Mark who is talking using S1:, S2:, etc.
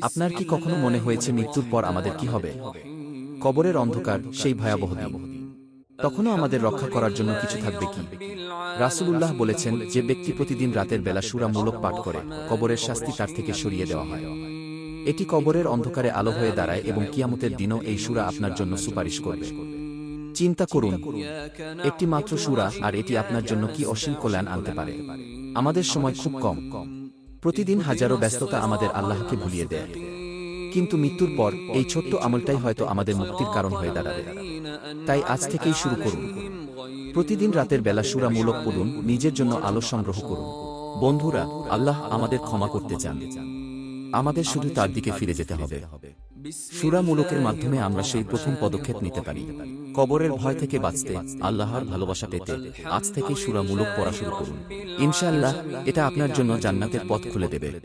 S1: আপনার কি কখনো মনে হয়েছে মৃত্যুর পর আমাদের কি হবে? কবরের অন্ধকার, সেই ভয়াবহ তখনও আমাদের রক্ষা করার জন্য কিছু থাকবে কি? রাসূলুল্লাহ বলেছেন, যে ব্যক্তি প্রতিদিন রাতের বেলা সুরামূলক পাঠ করে, কবরের শাস্তি তার থেকে সরিয়ে দেওয়া হয়। এটি কবরের অন্ধকারে আলো হয়ে দাঁড়ায় এবং কিয়ামতের দিনও এই সুরা আপনার জন্য সুপারিশ করবে। চিন্তা করুন, একটি মাত্র সুরা আর এটি আপনার জন্য কি অসীম কল্যাণ আনতে পারে? আমাদের সময় খুব কম কম। প্রতিদিন হাজারো ব্যস্ততা আমাদের আল্লাহকে ভুলিয়ে দেয়। কিন্তু মৃত্যুর পর এই ছোট্ট আমলটাই হয়তো আমাদের মুক্তির কারণ হয়ে দাঁড়াবে। তাই আজ থেকেই শুরু করুন। প্রতিদিন রাতের বেলা সুরামূলক পড়ুন নিজের জন্য আলো সংগ্রহ করুন। বন্ধুরা আল্লাহ আমাদের ক্ষমা করতে চান। আমাদের শুধু তার দিকে ফিরে যেতে হবে। সুরামূলকের মাধ্যমে আমরা সেই প্রথম পদক্ষেপ নিতে পারি। কবরের ভয় থেকে বাঁচতে আল্লাহর ভালোবাসা পেতে আজ থেকেই সুরামূলক পড়া শুরু করুন। ইনশাআল্লাহ, এটা আপনার জন্য জান্নাতের পথ খুলে দেবে।